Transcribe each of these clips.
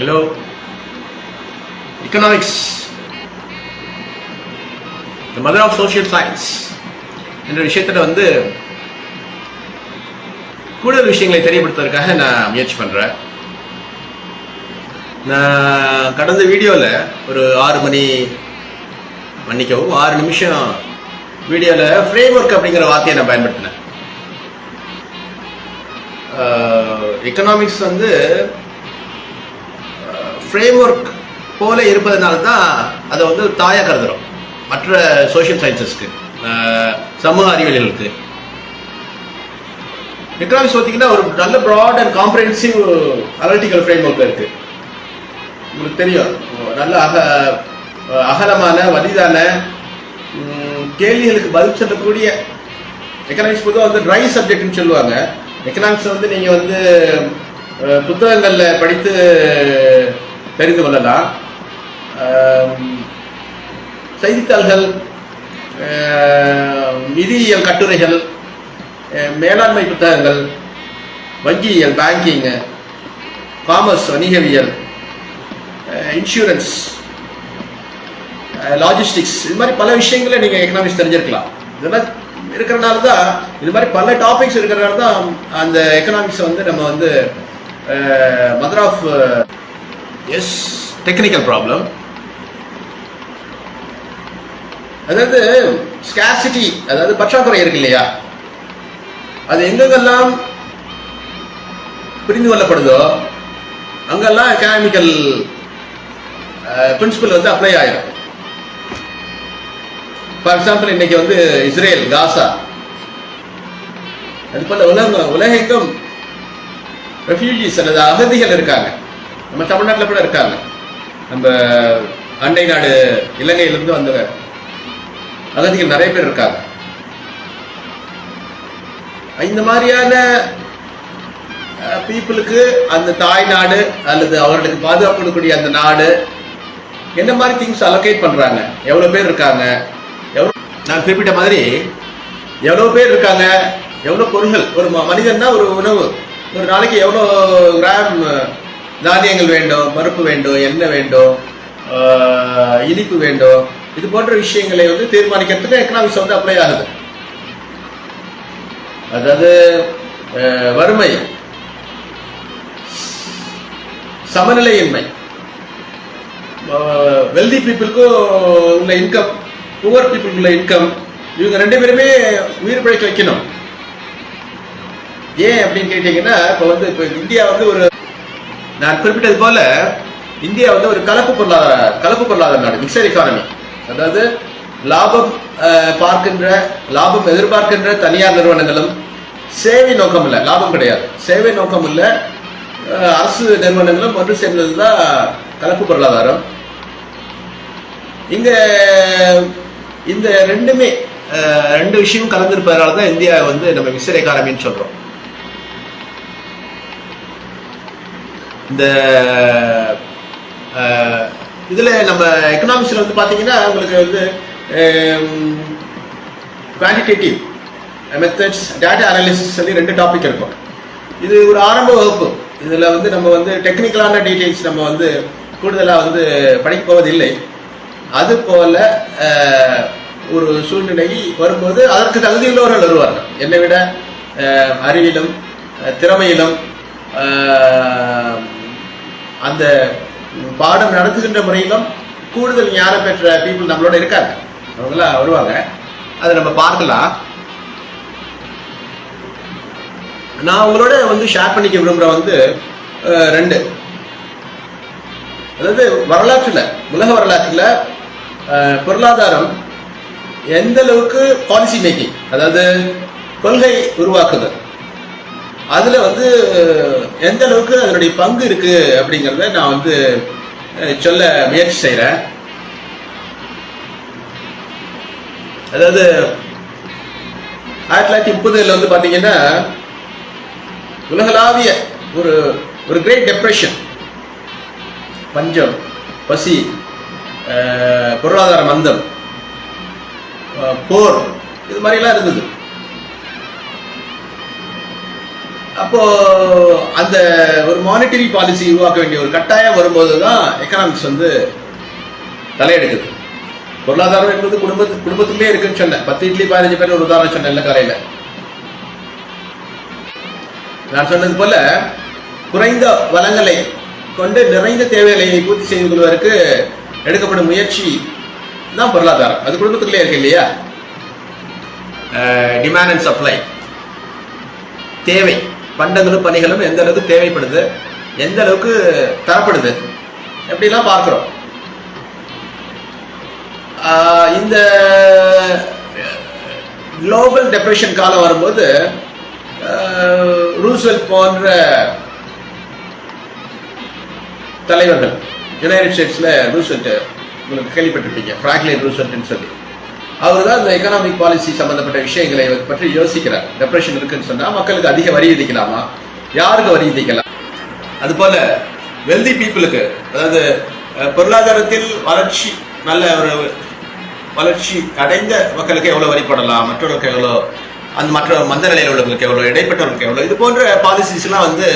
Hello economics the mother of social science என்ற விஷயத்தில் வந்து கூடுதல் விஷயங்களை தெரியப்படுத்துவதற்காக நான் முயற்சி பண்ணுறேன் நான் கடந்த வீடியோவில் ஒரு ஆறு மணி மன்னிக்கவும் ஆறு நிமிஷம் வீடியோவில் ஃப்ரேம் ஒர்க் அப்படிங்கிற வார்த்தையை நான் பயன்படுத்தினேன். எக்கனாமிக்ஸ் வந்து ஃப்ரேம் ஒர்க் போல இருப்பதனால தான் அதை வந்து தாயாக கருதுகிறோம் மற்ற சோஷியல் சயின்சஸ்க்கு சமூக அறிவியல்களுக்கு. எக்கனாமிக்ஸ் பார்த்தீங்கன்னா ஒரு நல்ல broad and comprehensive analytical framework இருக்கு. உங்களுக்கு தெரியும். நல்ல அக அகலமான வலிதான கேள்விகளுக்கு பதில் சொல்லக்கூடிய எக்கனாமிக்ஸ் பொதுவாக வந்து ட்ரை சப்ஜெக்ட்னு சொல்லுவாங்க. எக்கனாமிக்ஸ் வந்து நீங்கள் வந்து புத்தகங்களில் படித்து தெரிந்து கொள்ளலாம். செய்தித்தாள்கள் நிதியியல் கட்டுரைகள் மேலாண்மை புத்தகங்கள் வங்கியியல் பேங்கிங்கு காமர்ஸ் வணிகவியல் இன்சூரன்ஸ் லாஜிஸ்டிக்ஸ் இது மாதிரி பல விஷயங்களை நீங்கள் எக்கனாமிக்ஸ் தெரிஞ்சிருக்கலாம். இதெல்லாம் இருக்கிறனால தான் இது மாதிரி பல டாபிக்ஸ் இருக்கிறனால தான் அந்த எக்கனாமிக்ஸை வந்து நம்ம வந்து mother of S technical problem அதாவது ஸ்கேர்சிட்டி அதாவது பற்றாக்குறை இருக்கு இல்லையா? அது எங்கெங்கெல்லாம் புரிந்து கொள்ளப்படுதோ அங்கெல்லாம் எக்கனாமிக்கல் பிரின்சிபல் வந்து அப்ளை ஆயிரும். ஃபார் எக்ஸாம்பிள் இன்னைக்கு வந்து இஸ்ரேல் காசா. அது போல உலகம் உலகெங்கும் ரெஃப்யூஜிஸ் அல்லது அகதிகள் இருக்காங்க. நம்ம தமிழ்நாட்டில் கூட இருக்காங்க. நம்ம அண்டை நாடு இலங்கையிலிருந்து வந்த அகதிகள் நிறைய பேர் இருக்காங்க. இந்த மாதிரியான பீப்புளுக்கு அந்த தாய் நாடு அல்லது அவர்களுக்கு பாதுகாப்பு கொடுக்கக்கூடிய அந்த நாடு என்ன மாதிரி திங்ஸ் அலோகேட் பண்ணுறாங்க எவ்வளோ பேர் இருக்காங்க? எவ்வளோ நான் குறிப்பிட்ட மாதிரி எவ்வளோ பேர் இருக்காங்க? எவ்வளோ பொருள்கள்? ஒரு ம- மனிதன்னா ஒரு உணவு. ஒரு நாளைக்கு எவ்வளோ கிராம் தானியங்கள் வேண்டும் பருப்பு வேண்டும் எண்ணெய் வேண்டும் இனிப்பு வேண்டும் இது போன்ற விஷயங்களை வந்து தீர்மானிக்கிறதுக்கு எக்கனாமிக்ஸ் வந்து அப்ளை ஆகுது. அதாவது வறுமை சமநிலையின்மை வெல்தி பீப்புளுக்கும் உள்ள இன்கம் புவர் பீப்புளுக்கு உள்ள இன்கம் இவங்க ரெண்டு பேருமே உயிர் பிழைக்க வைக்கணும். ஏன் அப்படின்னு கேட்டீங்கன்னா இப்போ வந்து இப்போ இந்தியா வந்து ஒரு நான் குறிப்பிட்டது போல இந்தியா வந்து ஒரு கலப்பு பொருளாதார கலப்பு பொருளாதார நாடு மிக்சர் எக்கானமி அதாவது லாபம் பார்க்கின்ற லாபம் எதிர்பார்க்கின்ற தனியார் நிறுவனங்களும் சேவை நோக்கம் இல்லை லாபம் கிடையாது. சேவை நோக்கம் இல்லை அரசு நிறுவனங்களும் ஒன்று சேர்ந்தது தான் கலப்பு பொருளாதாரம். இங்க இந்த ரெண்டுமே ரெண்டு விஷயம் கலந்திருப்பதனால தான் இந்தியா வந்து நம்ம மிக்சர் எக்கானமின்னு சொல்றோம். இந்த இதில் நம்ம எக்கனாமிக்ஸில் வந்து பார்த்தீங்கன்னா உங்களுக்கு வந்து குவான்டிடேட்டிவ் மெத்தட்ஸ் டேட்டா அனாலிசிஸ் சொல்லி ரெண்டு டாபிக் இருக்கும். இது ஒரு ஆரம்ப வகுப்பு. இதில் வந்து நம்ம வந்து டெக்னிக்கலான டீட்டெயில்ஸ் நம்ம வந்து கூடுதலாக வந்து படிக்க போவதில்லை. அது போல ஒரு சூழ்நிலை வரும்போது அதற்கு தகுதியுள்ளவர்கள் வருவார்கள். என்னை விட அறிவிலும் திறமையிலும் அந்த பாடம் நடத்துகின்ற முறையிலும் கூடுதல் ஞானம் பெற்ற பீப்புள் நம்மளோட இருக்காங்க. அவங்களாம் வருவாங்க. அதை நம்ம பார்க்கலாம். நான் உங்களோட வந்து ஷேர் பண்ணிக்க விரும்புகிற வந்து ரெண்டு. அதாவது வரலாற்றில் உலக வரலாற்றில் பொருளாதாரம் எந்த அளவுக்கு பாலிசி மேக்கிங் அதாவது கொள்கை உருவாக்குதல் அதில் வந்து எந்த அளவுக்கு அதனுடைய பங்கு இருக்குது அப்படிங்கிறத நான் வந்து சொல்ல முயற்சி செய்கிறேன் அதாவது ஆயிரத்தி தொள்ளாயிரத்தி முப்பதுல வந்து பார்த்தீங்கன்னா உலகளாவிய ஒரு ஒரு கிரேட் டெப்ரெஷன் பஞ்சம் பசி பொருளாதார மந்தம் போர் இது மாதிரிலாம் இருந்தது. அப்போ அந்த ஒரு மானிட்டரி பாலிசி உருவாக்க வேண்டிய ஒரு கட்டாயம் வரும்போது தான் எக்கனாமிக்ஸ் வந்து தலையெடுக்குது. பொருளாதாரம் என்பது குடும்பத்து குடும்பத்துலேயே இருக்குன்னு சொன்னேன். பத்து இட்லி பதினஞ்சு பேர் ஒரு உதாரணம் சொன்னேன் கரையில் நான் சொன்னது போல குறைந்த வளங்களை கொண்டு நிறைந்த தேவைகளை பூர்த்தி செய்து கொள்வதற்கு எடுக்கப்படும் முயற்சி தான் பொருளாதாரம். அது குடும்பத்துக்குள்ளே இருக்கு இல்லையா? டிமாண்ட் அண்ட் சப்ளை தேவை. பண்டங்களும் பணிகளும் எந்த அளவுக்கு தேவைப்படுது எந்த அளவுக்கு தரப்படுது எப்படிலாம் பார்க்குறோம். இந்த குளோபல் டெப்ரெஷன் காலம் வரும்போது ரூஸ்வெல்ட் போன்ற தலைவர்கள் யுனைடெட் ஸ்டேட்ஸில் ரூஸ்வெல்ட் உங்களுக்கு கேள்விப்பட்டிருப்பீங்க ஃப்ராங்க்லின் ரூஸ்வெல்ட்னு சொல்லி. அவர் தான் இந்த எக்கனாமிக் பாலிசி சம்பந்தப்பட்ட விஷயங்களை பற்றி யோசிக்கிறார். டெப்ரெஷன் இருக்குன்னு சொன்னால் மக்களுக்கு அதிக வரி விதிக்கலாமா? யாருக்கு வரி விதிக்கலாம்? அதுபோல வெல்தி பீப்புளுக்கு அதாவது பொருளாதாரத்தில் வளர்ச்சி நல்ல ஒரு வளர்ச்சி அடைந்த மக்களுக்கு எவ்வளோ வரி போடலாம்? மற்றவர்களுக்கு எவ்வளோ அந்த மற்ற மந்த நிலையில் உள்ளவங்களுக்கு எவ்வளோ இடைப்பட்டவர்களுக்கு எவ்வளோ இது போன்ற பாலிசிஸ்லாம் வந்து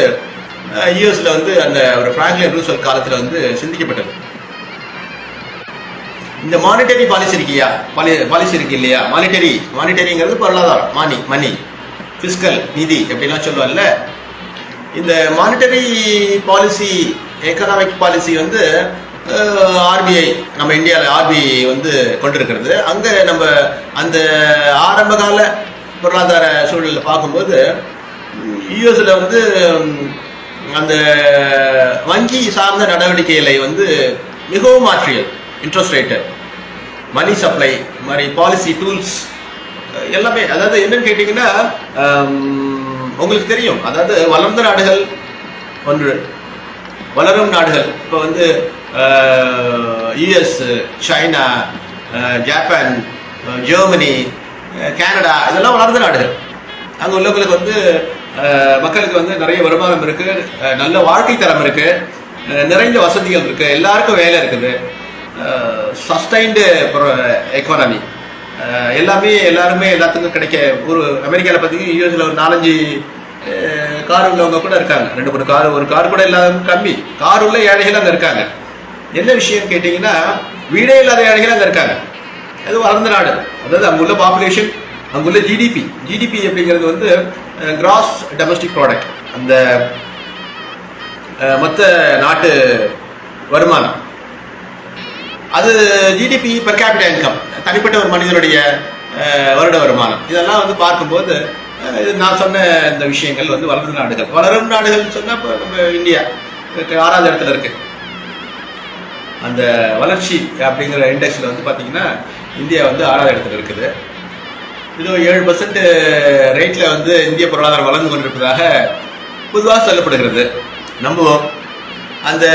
யூஎஸ்ல வந்து அந்த ஒரு ஃப்ராங்க்லின் ரூசல் காலத்தில் வந்து சிந்திக்கப்பட்டது. இந்த மானிட்டரி பாலிசி இருக்கியா பாலி பாலிசி இருக்கு இல்லையா? மானிட்டரி மானிட்டரிங்கிறது பொருளாதாரம். மானி மணி ஃபிஸ்கல் நிதி எப்படிலாம் சொல்லுவாங்கல்ல இந்த மானிட்டரி பாலிசி எக்கனாமிக் பாலிசி வந்து ஆர்பிஐ நம்ம இந்தியாவில் ஆர்பிஐ வந்து கொண்டிருக்கிறது. அங்கே நம்ம அந்த ஆரம்ப கால பொருளாதார சூழலில் பார்க்கும்போது யூஎஸில் வந்து அந்த வங்கி சார்ந்த நடவடிக்கைகளை வந்து மிகவும் மாற்றியது. இன்ட்ரெஸ்ட் ரேட்டு மணி சப்ளை மாதிரி பாலிசி டூல்ஸ் எல்லாமே அதாவது என்னன்னு கேட்டிங்கன்னா உங்களுக்கு தெரியும். அதாவது வளர்ந்த நாடுகள் ஒன்று வளரும் நாடுகள். இப்போ வந்து US China Japan Germany Canada Canada இதெல்லாம் வளர்ந்த நாடுகள். அங்கே உள்ளவங்களுக்கு வந்து மக்களுக்கு வந்து நிறைய வருமானம் இருக்குது நல்ல வாழ்க்கை தரம் இருக்குது நிறைந்த வசதிகள் இருக்குது எல்லாருக்கும் வேலை இருக்குது. சஸ்டைன்டு எக்கானமி uh, uh, எல்லாமே எல்லாருமே எல்லாத்துக்கும் கிடைக்க ஒரு அமெரிக்காவில் பார்த்தீங்கன்னா யூஎஸில் ஒரு நாலஞ்சு uh, கார் உள்ளவங்க கூட இருக்காங்க. ரெண்டு மூணு கார் ஒரு கார் கூட இல்லாத கம்மி. கார் உள்ள ஏழைகள் அங்கே இருக்காங்க. என்ன விஷயம் கேட்டிங்கன்னா வீடே இல்லாத ஏழைகள் அங்கே இருக்காங்க. அது வளர்ந்த நாடு. அதாவது அங்குள்ள பாப்புலேஷன் அங்குள்ள ஜிடிபி ஜிடிபி அப்படிங்கிறது வந்து கிராஸ் டொமஸ்டிக் ப்ராடக்ட் அந்த மற்ற மொத்த நாட்டு வருமானம். அது ஜிடிபி பெர் கேபிட்டல் இன்கம் தனிப்பட்ட ஒரு மனிதனுடைய வருட வருமானம். இதெல்லாம் வந்து பார்க்கும்போது இது நான் சொன்ன இந்த விஷயங்கள் வந்து வளர்ந்த நாடுகள். வளரும் நாடுகள்னு சொன்னால் இப்போ நம்ம இந்தியா ஆறாவது இடத்துல இருக்கு. அந்த வளர்ச்சி அப்படிங்கிற இண்டெக்ஸில் வந்து பார்த்தீங்கன்னா இந்தியா வந்து ஆறாவது இடத்துல இருக்குது. இது ஏழு பர்சன்ட் ரேட்டில் வந்து இந்திய பொருளாதாரம் வளர்ந்து கொண்டிருப்பதாக பொதுவாக சொல்லப்படுகிறது. நம்புவோம். அந்த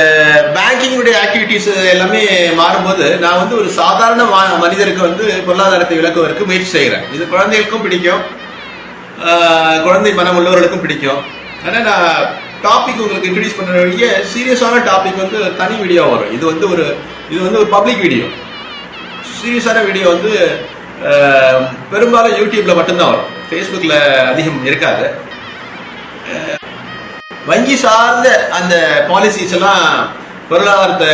பேங்கிங்குடைய ஆக்டிவிட்டீஸ் எல்லாமே மாறும்போது நான் வந்து ஒரு சாதாரண மா- மனிதருக்கு வந்து பொருளாதாரத்தை விளக்குவதற்கு முயற்சி செய்கிறேன். இது குழந்தைகளுக்கும் பிடிக்கும். குழந்தை மனம் உள்ளவர்களுக்கும் பிடிக்கும். ஆனால் நான் டாபிக் உங்களுக்கு இன்ட்ரடியூஸ் பண்ணுற வழிய சீரியஸான டாபிக் வந்து தனி வீடியோ வரும். இது வந்து ஒரு இது வந்து ஒரு பப்ளிக் வீடியோ சீரியஸான வீடியோ வந்து பெரும்பாலும் யூடியூப்பில் மட்டும்தான் வரும். ஃபேஸ்புக்கில் அதிகம் இருக்காது. வங்கி சார்ந்த அந்த பாலிசிஸ் எல்லாம் பொருளாதாரத்தை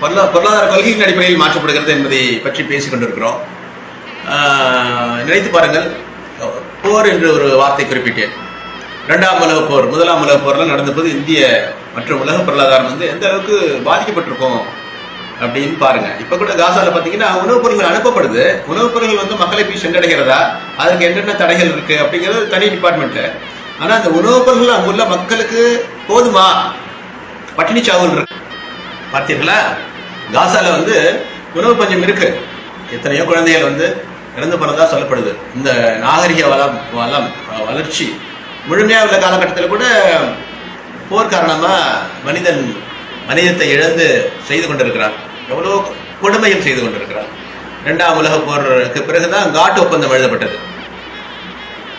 பொருளா பொருளாதார கொள்கையின் அடிப்படையில் மாற்றப்படுகிறது என்பதை பற்றி பேசிக் கொண்டிருக்கிறோம். நினைத்து பாருங்கள் போர் என்று ஒரு வார்த்தை குறிப்பிட்டேன். இரண்டாம் உலக போர் முதலாம் உலக போர்லாம் நடந்தபோது இந்திய மற்றும் உலக பொருளாதாரம் வந்து எந்த அளவுக்கு பாதிக்கப்பட்டிருக்கும் அப்படின்னு பாருங்க. இப்ப கூட காசால பாத்தீங்கன்னா உணவுப் பொருட்கள் அனுப்பப்படுது. உணவுப் பொருட்கள் வந்து மக்களை போய் சென்றடைகிறதா? அதுக்கு என்னென்ன தடைகள் இருக்கு அப்படிங்கிறது தனி டிபார்ட்மெண்ட் ஆனா அந்த உணவுப் பொருட்கள் அங்குள்ள மக்களுக்கு போதுமா? பட்டினி சாவல் இருக்கு. பார்த்தீர்களா? காசால வந்து உணவு பஞ்சம் இருக்கு. எத்தனையோ குழந்தைகள் வந்து இறந்து போனதா சொல்லப்படுது. இந்த நாகரிக வளம் வளம் வளர்ச்சி முழுமையாக உள்ள காலகட்டத்தில் கூட போர் காரணமாக மனிதன் மனிதத்தை இழந்து செய்து கொண்டிருக்கிறான். எவ்வளோ கொடுமையும் செய்து கொண்டிருக்கிறான். ரெண்டாம் உலக போருக்கு பிறகுதான் காட்டு ஒப்பந்தம் எழுதப்பட்டது.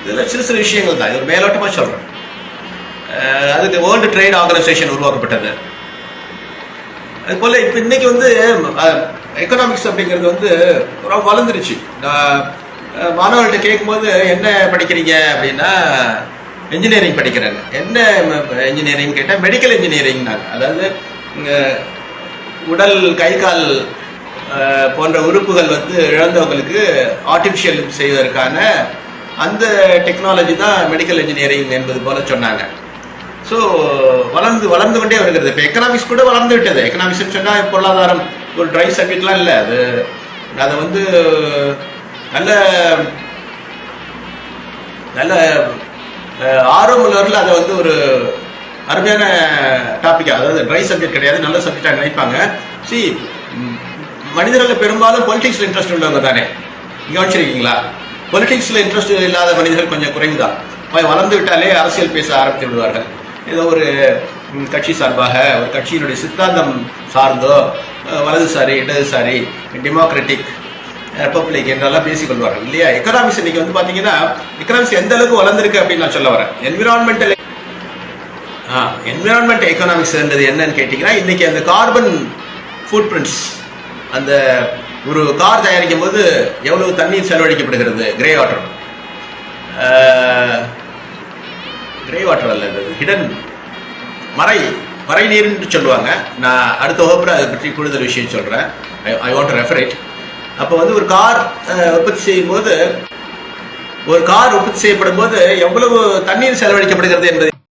இதெல்லாம் சிறு சிறு விஷயங்கள் தான். இது ஒரு மேலோட்டமாக சொல்கிறேன் அதுக்கு வேர்ல்டு ட்ரேட் ஆர்கனைசேஷன் உருவாக்கப்பட்டது. அது போல் இப்போ இன்னைக்கு வந்து எக்கனாமிக்ஸ் அப்படிங்கிறது வந்து ரொம்ப வளர்ந்துருச்சு. நான் மாணவர்கள்ட்ட கேட்கும்போது என்ன படிக்கிறீங்க? அப்படின்னா இன்ஜினியரிங் படிக்கிறாங்க என்ன இன்ஜினியரிங் கேட்டால் மெடிக்கல் இன்ஜினியரிங்னாங்க அதாவது உடல் கை கால் போன்ற உறுப்புகள் வந்து இழந்தவங்களுக்கு ஆர்டிஃபிஷியல் செய்வதற்கான அந்த டெக்னாலஜி தான் மெடிக்கல் இன்ஜினியரிங் என்பது போல சொன்னாங்க. ஸோ வளர்ந்து வளர்ந்து கொண்டே வருகிறது. இப்போ எக்கனாமிக்ஸ் கூட வளர்ந்து விட்டது. எக்கனாமிக்ஸ்னு சொன்னால் பொருளாதாரம் ஒரு ட்ரை சப்ஜெக்ட்லாம் இல்லை அது. அதை வந்து நல்ல நல்ல ஆர்வம் உள்ளவர்கள் அதை வந்து ஒரு அருமையான டாப்பிக்காக அதாவது ட்ரை சப்ஜெக்ட் கிடையாது நல்ல சப்ஜெக்டாக நினைப்பாங்க. சி மனிதர்கள் பெரும்பாலும் பொலிட்டிக்ஸில் இன்ட்ரெஸ்ட் உள்ளவங்க தானே. கவனிச்சிருக்கீங்களா? பொலிட்டிக்ஸில் இன்ட்ரெஸ்ட் இல்லாத மனிதர்கள் கொஞ்சம் குறைவு தான் வளர்ந்து விட்டாலே அரசியல் பேச ஆரம்பித்து விடுவார்கள். ஏதோ ஒரு கட்சி சார்பாக ஒரு கட்சியினுடைய சித்தாந்தம் சார்ந்தோ வலதுசாரி இடதுசாரி டெமோக்ராட்டிக் ரிப்பப்ளிக் என்றெல்லாம் பேசிக்கொள்வார்கள். இல்லையா? எக்கனாமிக்ஸ் இன்னைக்கு வந்து பார்த்தீங்கன்னா எக்கனாமிக்ஸ் எந்த அளவுக்கு வளர்ந்துருக்கு அப்படின்னு நான் சொல்ல வரேன். என்விரான்மெண்டல் ஆ என்விரான்மெண்ட் எக்கனாமிக்ஸ் என்றது என்னன்னு கேட்டிங்கன்னா இன்னைக்கு அந்த கார்பன் ஃபுட் பிரிண்ட்ஸ் அந்த ஒரு கார் தயாரிக்கும் போது எவ்வளவு தண்ணீர் செலவழிக்கப்படுகிறது? கிரே வாட்டர் கிரே வாட்டர் அல்ல இது ஹிடன் மறை மறை நீர்னு சொல்லுவாங்க. நான் அடுத்த வகுப்பில் அதை பற்றி கூடுதல் விஷயம் சொல்கிறேன் ஐ வாண்ட் ரெஃபரேட் அப்போ வந்து ஒரு கார் உற்பத்தி செய்யும் போது ஒரு கார் உற்பத்தி செய்யப்படும் போது எவ்வளவு தண்ணீர் செலவழிக்கப்படுகிறது என்பதை